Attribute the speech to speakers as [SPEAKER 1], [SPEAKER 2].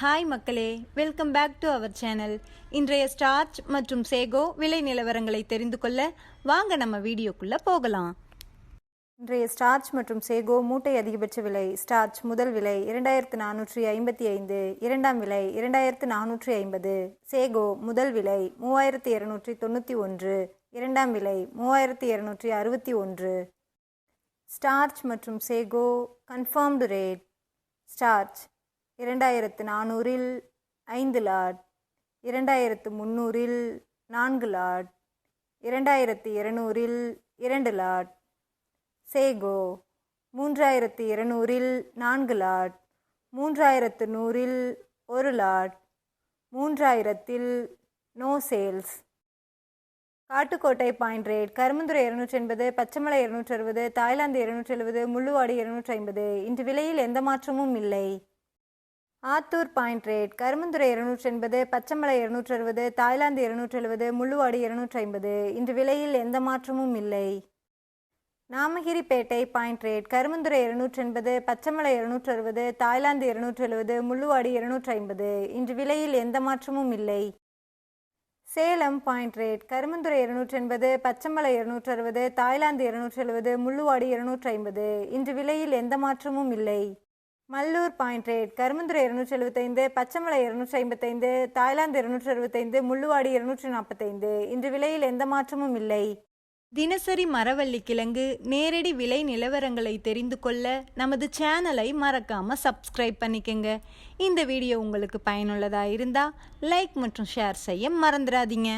[SPEAKER 1] Hi மக்களே. Welcome back to our channel இன்றைய starch மற்றும் சேகோ விலை நிலவரங்களை தெரிந்து கொள்ள வாங்க நம்ம வீடியோக்குள்ளே போகலாம். இன்றைய ஸ்டார்ச் மற்றும் சேகோ மூட்டை அதிகபட்ச விலை ஸ்டார்ச் முதல் விலை இரண்டாயிரத்து நானூற்றி ஐம்பத்தி ஐந்து இரண்டாம் விலை இரண்டாயிரத்து நானூற்றி ஐம்பது சேகோ முதல் விலை மூவாயிரத்து இருநூற்றி தொண்ணூற்றி ஒன்று இரண்டாம் விலை மூவாயிரத்து இருநூற்றி அறுபத்தி ஒன்று. ஸ்டார்ச் மற்றும் சேகோ கன்ஃபார்ம்டு ரேட் ஸ்டார்ச் இரண்டாயிரத்து நானூறில் ஐந்து லாட் இரண்டாயிரத்து முந்நூறில் நான்கு லாட் இரண்டாயிரத்து இருநூறில் இரண்டு லாட். சேகோ மூன்றாயிரத்து இருநூறில் நான்கு லாட் மூன்றாயிரத்து நூறில் ஒரு lot மூன்றாயிரத்தில் no sales. Kattukottai point rate Karumandurai இருநூற்றி எண்பது பச்சைமலை இருநூற்றி அறுபது தாய்லாந்து இருநூற்றி எழுபது முள்ளுவாடி இருநூற்றி ஐம்பது இன்று விலையில் எந்த மாற்றமும் இல்லை. ஆத்தூர் பாயிண்ட் ரேட் கரும்புந்துறை இருநூற்றி எண்பது பச்சைமலை இருநூற்றி அறுபது தாய்லாந்து இருநூற்றி எழுபது முள்ளுவாடி இருநூற்றி ஐம்பது இன்று விலையில் எந்த மாற்றமும் இல்லை. நாமகிரிப்பேட்டை பாயிண்ட் ரேட் கருமந்துரை இருநூற்றி எண்பது பச்சைமலை இருநூற்றி அறுபது தாய்லாந்து இருநூற்றி எழுபது முள்ளுவாடி இருநூற்றி ஐம்பது இன்று விலையில் எந்த மாற்றமும் இல்லை. சேலம் பாயிண்ட் ரேட் கருமந்துறை இருநூற்றி எண்பது பச்சைமலை இருநூற்றி அறுபது தாய்லாந்து இருநூற்றி எழுபது முள்ளுவாடி இருநூற்றி ஐம்பது இன்று விலையில் எந்த மாற்றமும் இல்லை. மல்லூர் பாயிண்ட் ரேட் கருமந்துரை இருநூற்றி எழுபத்தைந்து பச்சைமலை இருநூற்றி ஐம்பத்தைந்து தாய்லாந்து இருநூற்றி அறுபத்தைந்து முள்ளுவாடி இருநூற்றி நாற்பத்தைந்து. இன்று விலையில் எந்த மாற்றமும் இல்லை. தினசரி மரவள்ளி கிழங்கு நேரடி விலை நிலவரங்களை தெரிந்து கொள்ள நமது சேனலை மறக்காம சப்ஸ்கிரைப் பண்ணிக்கங்க. இந்த வீடியோ உங்களுக்கு பயனுள்ளதா இருந்தா லைக் மற்றும் ஷேர் செய்ய மறந்துடாதீங்க.